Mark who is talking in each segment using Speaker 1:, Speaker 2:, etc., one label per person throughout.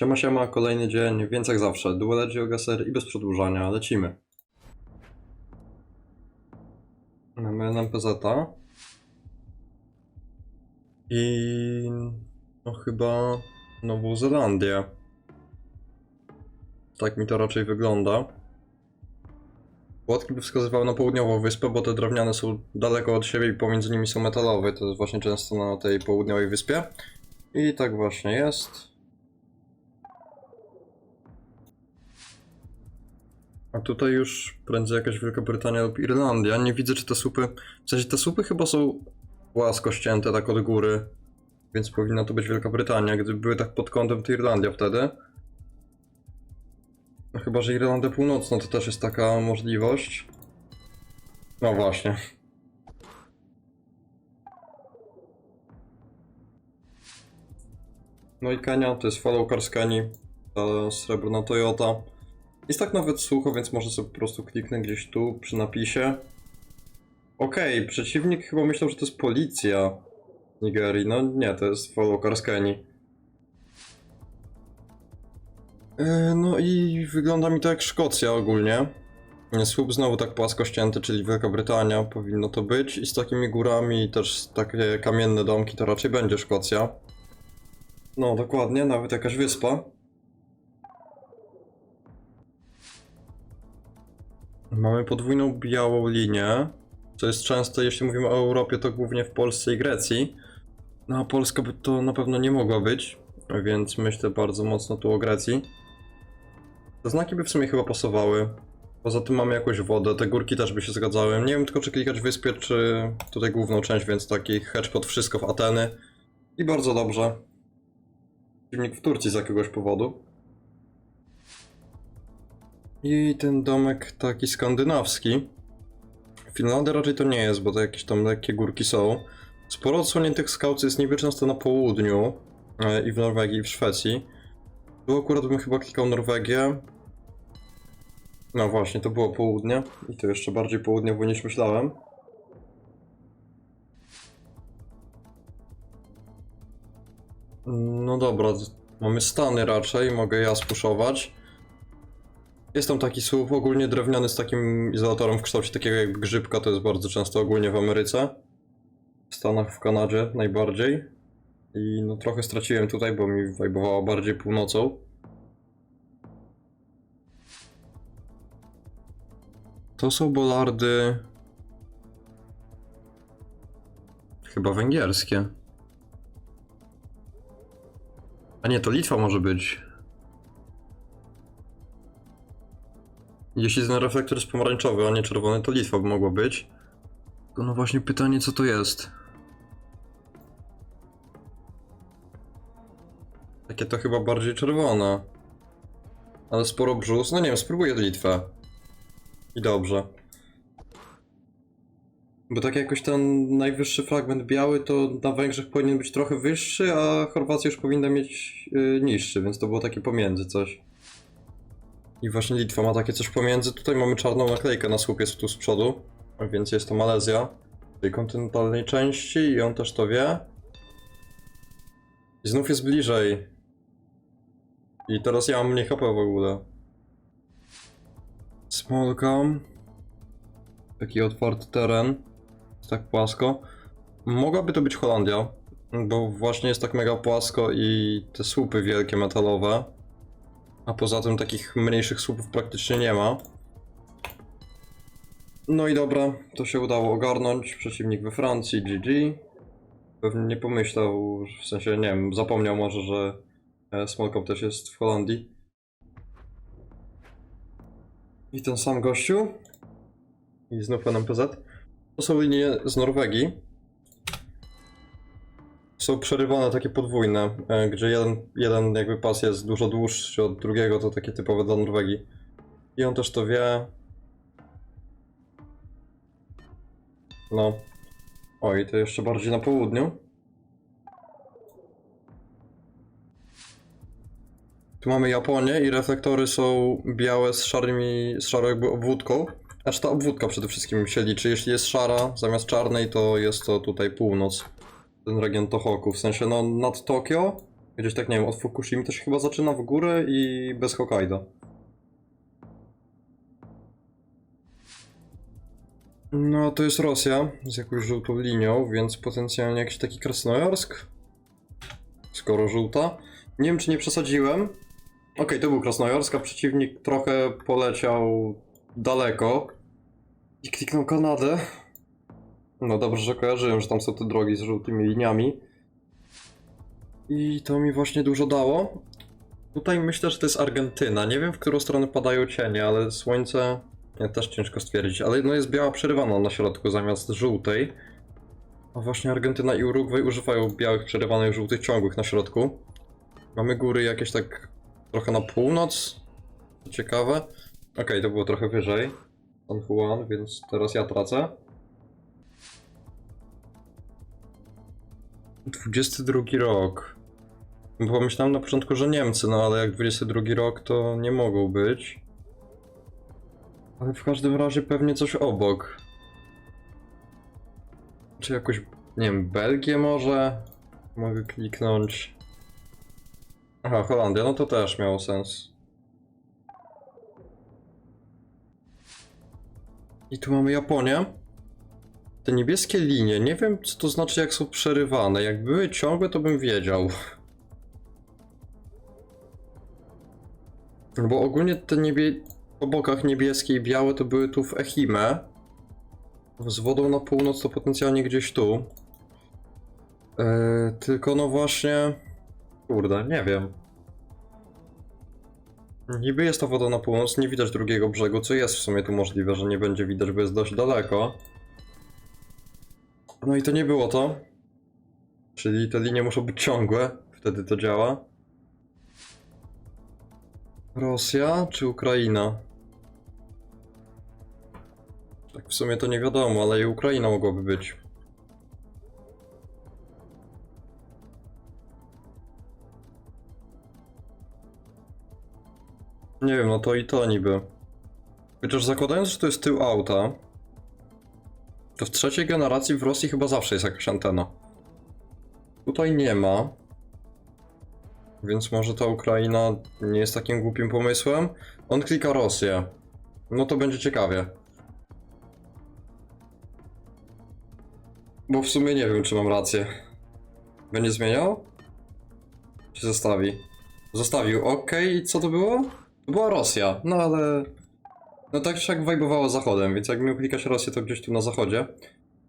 Speaker 1: Siema, siema, kolejny dzień, więc jak zawsze, Duel Geogaser i bez przedłużania, lecimy. Mamy NPZ-a. I... no chyba Nową Zelandię. Tak mi to raczej wygląda. Płotki by wskazywały na południową wyspę, bo te drewniane są daleko od siebie i pomiędzy nimi są metalowe. To jest właśnie często na tej południowej wyspie. I tak właśnie jest. A tutaj już prędzej jakaś Wielka Brytania lub Irlandia. Nie widzę, czy te słupy. W sensie te słupy chyba są płasko ścięte tak od góry. Więc powinna to być Wielka Brytania. Gdyby były tak pod kątem, to Irlandia wtedy. No chyba, że Irlandia Północna to też jest taka możliwość. No właśnie. No i Kenia to jest follow Kenii. Ta srebrna Toyota. Jest tak nawet sucho, więc może sobie po prostu kliknę gdzieś tu przy napisie. Okej, przeciwnik chyba myślał, że to jest policja Nigerii. No nie, to jest follow Kenii. Yy, No i wygląda mi to jak Szkocja ogólnie. Słup znowu tak płasko ścięty, czyli Wielka Brytania powinno to być. I z takimi górami i też takie kamienne domki to raczej będzie Szkocja. No dokładnie, nawet jakaś wyspa. Mamy podwójną białą linię, co jest częste, jeśli mówimy o Europie, to głównie w Polsce i Grecji. No a Polska by to na pewno nie mogła być, więc myślę bardzo mocno tu o Grecji. Te znaki by w sumie chyba pasowały. Poza tym mamy jakąś wodę, te górki też by się zgadzały. Nie wiem tylko czy klikać wyspie, czy tutaj główną część, więc taki hedge pod wszystko w Ateny. I bardzo dobrze. Przeciwnik w Turcji z jakiegoś powodu. I ten domek taki skandynawski. Finlandia raczej to nie jest, bo to jakieś tam lekkie górki są. Sporo odsłoniętych skałc jest niby na południu e, i w Norwegii i w Szwecji. Tu akurat bym chyba klikał Norwegię. No właśnie, to było południe i to jeszcze bardziej południowo niż myślałem. No dobra, mamy Stany raczej, mogę ja spuszować. Jest tam taki słup ogólnie drewniany z takim izolatorem w kształcie takiego jakby grzybka, to jest bardzo często ogólnie w Ameryce. W Stanach, w Kanadzie najbardziej. I no trochę straciłem tutaj, bo mi wajbowała bardziej północą. To są bolardy... Chyba węgierskie. A nie, to Litwa może być. Jeśli ten reflektor jest pomarańczowy, a nie czerwony, to Litwa by mogła być. Tylko no właśnie pytanie, co to jest? Takie to chyba bardziej czerwone. Ale sporo brzus. No nie wiem, spróbuję Litwę. I dobrze. Bo tak jakoś ten najwyższy fragment biały to na Węgrzech powinien być trochę wyższy, a Chorwacja już powinna mieć yy, niższy, więc to było takie pomiędzy coś. I właśnie Litwa ma takie coś pomiędzy. Tutaj mamy czarną naklejkę na słupie tu z przodu, więc jest to Malezja, tej kontynentalnej części i on też to wie. I znów jest bliżej. I teraz ja mam mniej HP w ogóle. Smolcam. Taki otwarty teren. Tak płasko. Mogłaby to być Holandia, bo właśnie jest tak mega płasko i te słupy wielkie metalowe. A poza tym takich mniejszych słupów praktycznie nie ma. No i dobra, to się udało ogarnąć. Przeciwnik we Francji, GG. Pewnie nie pomyślał, w sensie nie wiem, zapomniał może, że e, Smolkop też jest w Holandii. I ten sam gościu. I znów NPZ. To są linie z Norwegii. Są przerywane takie podwójne, e, gdzie jeden, jeden jakby pas jest dużo dłuższy od drugiego, to takie typowe dla Norwegii. I on też to wie. No. Oj, to jeszcze bardziej na południu. Tu mamy Japonię i reflektory są białe z szarymi, z szarą jakby obwódką. Znaczy ta obwódka przede wszystkim się liczy. Jeśli jest szara zamiast czarnej, to jest to tutaj północ. Ten region Tohoku, w sensie no nad Tokio Gdzieś tak, nie wiem, od Fukushimy to się chyba zaczyna w górę i bez Hokkaido. No, to jest Rosja z jakąś żółtą linią, więc potencjalnie jakiś taki Krasnojarsk. Skoro żółta. Nie wiem, czy nie przesadziłem. Okej, to był Krasnojarsk, a przeciwnik trochę poleciał daleko. I kliknął Kanadę. No dobrze, że kojarzyłem, że tam są te drogi z żółtymi liniami. I to mi właśnie dużo dało. Tutaj myślę, że to jest Argentyna. Nie wiem, w którą stronę padają cienie, ale słońce nie, też ciężko stwierdzić. Ale no jest biała przerywana na środku zamiast żółtej. A właśnie Argentyna i Urugwaj używają białych przerywanych żółtych ciągłych na środku. Mamy góry jakieś tak trochę na północ. Ciekawe. Okej, to było trochę wyżej. San Juan, więc teraz ja tracę. 22 rok. Bo Pomyślałem na początku, że Niemcy, no ale jak 22 rok, to nie mogą być. Ale w każdym razie pewnie coś obok. Czy jakoś, nie wiem, Belgię może? Mogę kliknąć. Aha, Holandia, no to też miało sens. I tu mamy Japonię. Te niebieskie linie, nie wiem co to znaczy jak są przerywane. Jak były ciągłe, to bym wiedział. Bo ogólnie te niebie... po bokach niebieskie i białe to były tu w Ehime. Z wodą na północ to potencjalnie gdzieś tu. Eee, tylko no właśnie... Kurde, nie wiem. Niby jest ta woda na północ, nie widać drugiego brzegu, co jest w sumie tu możliwe, że nie będzie widać, bo jest dość daleko. No i to nie było to. Czyli te linie muszą być ciągłe, wtedy to działa. Rosja czy Ukraina? Tak w sumie to nie wiadomo, ale i Ukraina mogłaby być. Nie wiem, no to i to niby. Chociaż zakładając, że to jest tył auta, to w trzeciej generacji w Rosji chyba zawsze jest jakaś antena. Tutaj nie ma. Więc może ta Ukraina nie jest takim głupim pomysłem. On klika Rosję. No to będzie ciekawie. Bo w sumie nie wiem, czy mam rację. Będzie zmieniał? Czy zostawi? Zostawił, okej, i co to było? To była Rosja, no ale... No tak czy jak wajbowało zachodem, więc jak miał klikać Rosję, to gdzieś tu na zachodzie.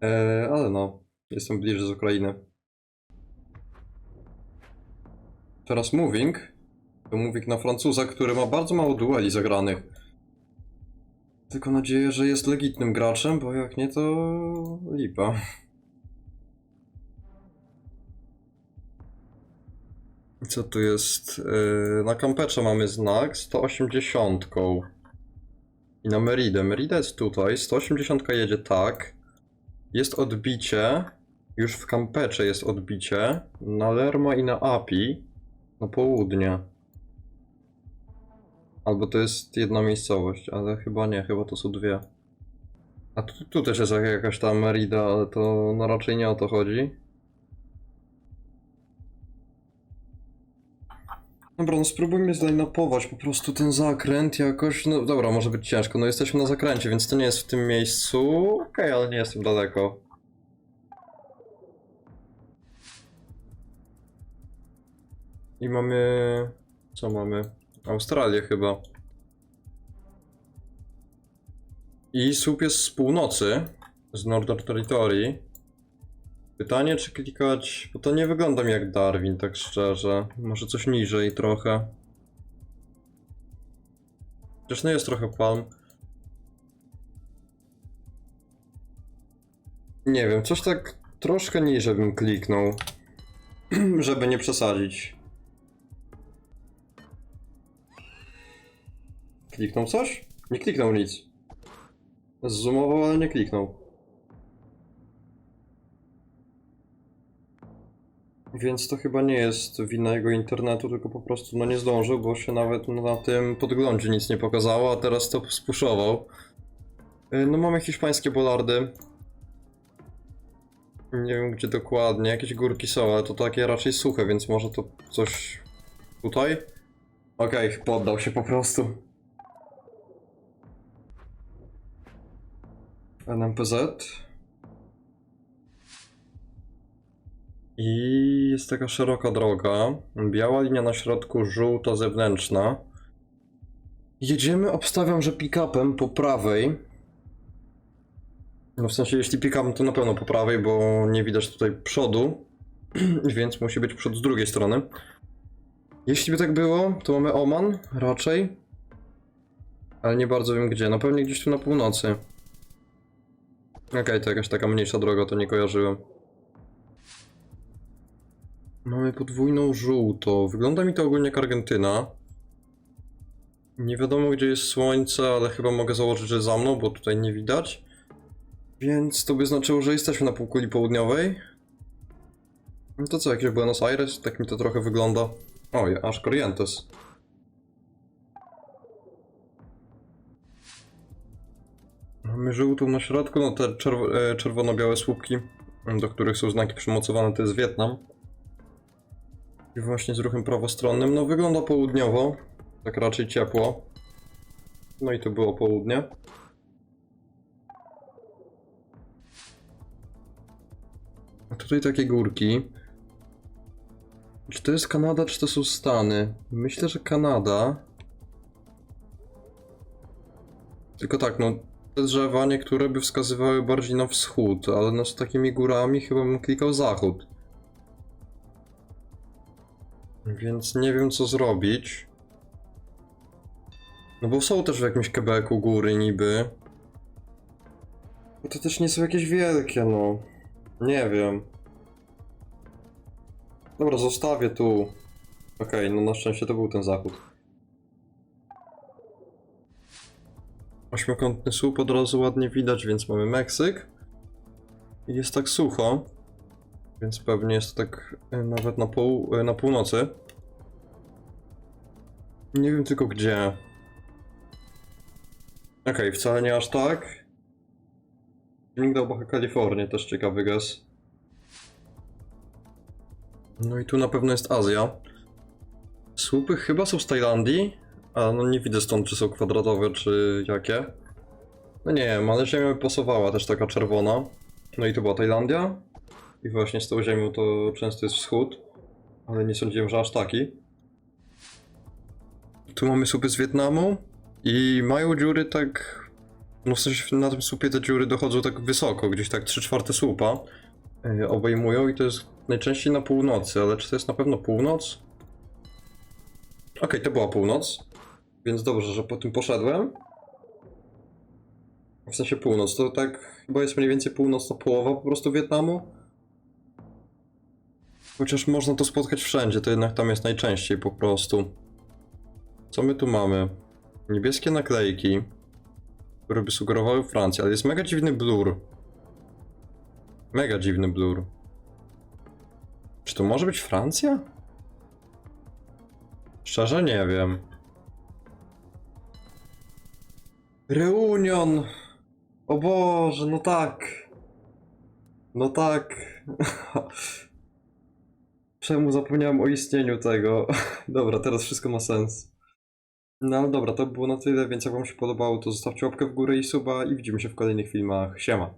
Speaker 1: Eee, ale no, jestem bliżej z Ukrainy. Teraz Moving. To Moving na Francuza, który ma bardzo mało dueli zagranych. Tylko nadzieję, że jest legitnym graczem, bo jak nie, to lipa. Co tu jest? Yy, na Campeche mamy znak 180. I na Meridę. Merida jest tutaj. 180 jedzie tak. Jest odbicie. Już w Campeche jest odbicie. Na Lerma i na Api. Na południe. Albo to jest jedna miejscowość, ale chyba nie, chyba to są dwie. A tu, tu też jest jakaś ta Merida, ale to no raczej nie o to chodzi. Dobra, no spróbujmy zlajnopować po prostu ten zakręt jakoś, no dobra, może być ciężko, no jesteśmy na zakręcie, więc to nie jest w tym miejscu, okej, ale nie jestem daleko. I mamy, co mamy? Australię chyba. I słup jest z północy, z Northern Territory. Pytanie, czy klikać, bo to nie wygląda mi jak Darwin, tak szczerze. Może coś niżej trochę. Chociaż no jest trochę palm. Nie wiem, coś tak troszkę niżej bym kliknął, żeby nie przesadzić. Kliknął coś? Nie kliknął nic. Zoomował, ale nie kliknął. Więc to chyba nie jest wina jego internetu, tylko po prostu no nie zdążył, bo się nawet na tym podglądzie nic nie pokazało, a teraz to spuszował. Y, No mamy hiszpańskie bolardy. Nie wiem gdzie dokładnie, jakieś górki są, ale to takie raczej suche, więc może to coś tutaj? Okej, poddał się po prostu. NMPZ. I jest taka szeroka droga. Biała linia na środku, żółta zewnętrzna. Jedziemy, obstawiam, że pick-upem po prawej. No w sensie, jeśli pick-upem, to na pewno po prawej, bo nie widać tutaj przodu. Więc musi być przód z drugiej strony. Jeśli by tak było, to mamy Oman raczej. Ale nie bardzo wiem gdzie. No pewnie gdzieś tu na północy. Okej, to jakaś taka mniejsza droga, to nie kojarzyłem. Mamy podwójną żółto. Wygląda mi to ogólnie jak Argentyna. Nie wiadomo gdzie jest słońce, ale chyba mogę założyć, że za mną, bo tutaj nie widać. Więc to by znaczyło, że jesteśmy na półkuli południowej. No to co, jakiś Buenos Aires? Tak mi to trochę wygląda. Oj, aż Corrientes. Mamy żółtą na środku, no te czerw- e, czerwono-białe słupki, do których są znaki przymocowane, to jest Wietnam. I właśnie z ruchem prawostronnym, no wygląda południowo, tak raczej ciepło. No i to było południe. A tutaj takie górki. Czy to jest Kanada, czy to są Stany? Myślę, że Kanada. Tylko tak, no te drzewa niektóre by wskazywały bardziej na wschód, ale no z takimi górami chyba bym klikał zachód. Więc nie wiem co zrobić. No bo są też w jakimś Quebecu góry niby. No to też nie są jakieś wielkie, no. Nie wiem. Dobra, zostawię tu. Okej, no na szczęście to był ten zachód. Ośmiokątny słup od razu ładnie widać, więc mamy Meksyk. I jest tak sucho. Więc pewnie jest tak e, nawet na, pół, e, na północy. Nie wiem tylko gdzie. Okej, wcale nie aż tak. Nigdy Baja Kalifornię, też ciekawy gaz. No i tu na pewno jest Azja. Słupy chyba są z Tajlandii, a no nie widzę stąd, czy są kwadratowe, czy jakie. No nie wiem, ale ziemia pasowała, też taka czerwona. No i to była Tajlandia. I właśnie z tą ziemią to często jest wschód. Ale nie sądziłem, że aż taki. Tu mamy słupy z Wietnamu. I mają dziury tak... No w sensie na tym słupie te dziury dochodzą tak wysoko, gdzieś tak 3 czwarte słupa. yy, Obejmują i to jest najczęściej na północy, ale czy to jest na pewno północ? Okej, to była północ. Więc dobrze, że po tym poszedłem. W sensie północ, to tak chyba jest mniej więcej północna połowa po prostu Wietnamu. Chociaż można to spotkać wszędzie, to jednak tam jest najczęściej po prostu. Co my tu mamy? Niebieskie naklejki, które by sugerowały Francję, ale jest mega dziwny blur. Mega dziwny blur. Czy to może być Francja? Szczerze nie wiem. Reunion! O Boże, no tak. No tak. Czemu zapomniałem o istnieniu tego? Dobra, teraz wszystko ma sens. No dobra, to było na tyle, więc jak wam się podobało, to zostawcie łapkę w górę i suba i widzimy się w kolejnych filmach. Siema.